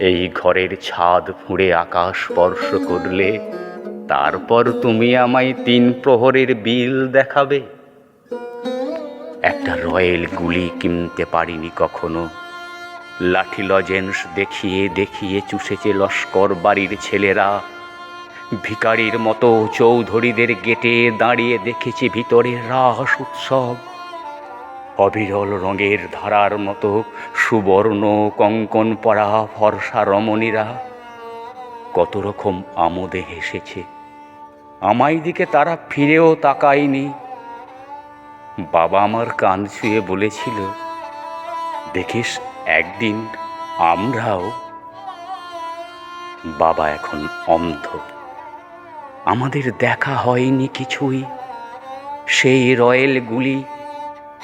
এই ঘরের ছাদ ফুঁড়ে আকাশ স্পর্শ করলে তারপর তুমি আমায় তিন প্রহরের বিল দেখাবে। একটা রয়েল গুলি কিনতে পারিনি কখনো। লাঠি লজেন্স দেখিয়ে দেখিয়ে চুষেছে লস্কর বাড়ির ছেলেরা। ভিকারির মতো চৌধুরীদের গেটে দাঁড়িয়ে দেখেছি ভিতরে রাস উৎসব। অবিরল রঙের ধারার মতো সুবর্ণ কঙ্কন পরা ফর্সা রমণীরা। কত রকম আমোদে হেসেছে। আমায় দিকে তারা ফিরেও তাকায়নি। বাবা আমার কান ছুঁয়ে বলেছিল, দেখিস, একদিন আমরাও বাবা এখন অন্ধ। আমাদের দেখা হয়নি কিছুই। সেই রয়েল গুলি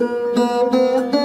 Müzik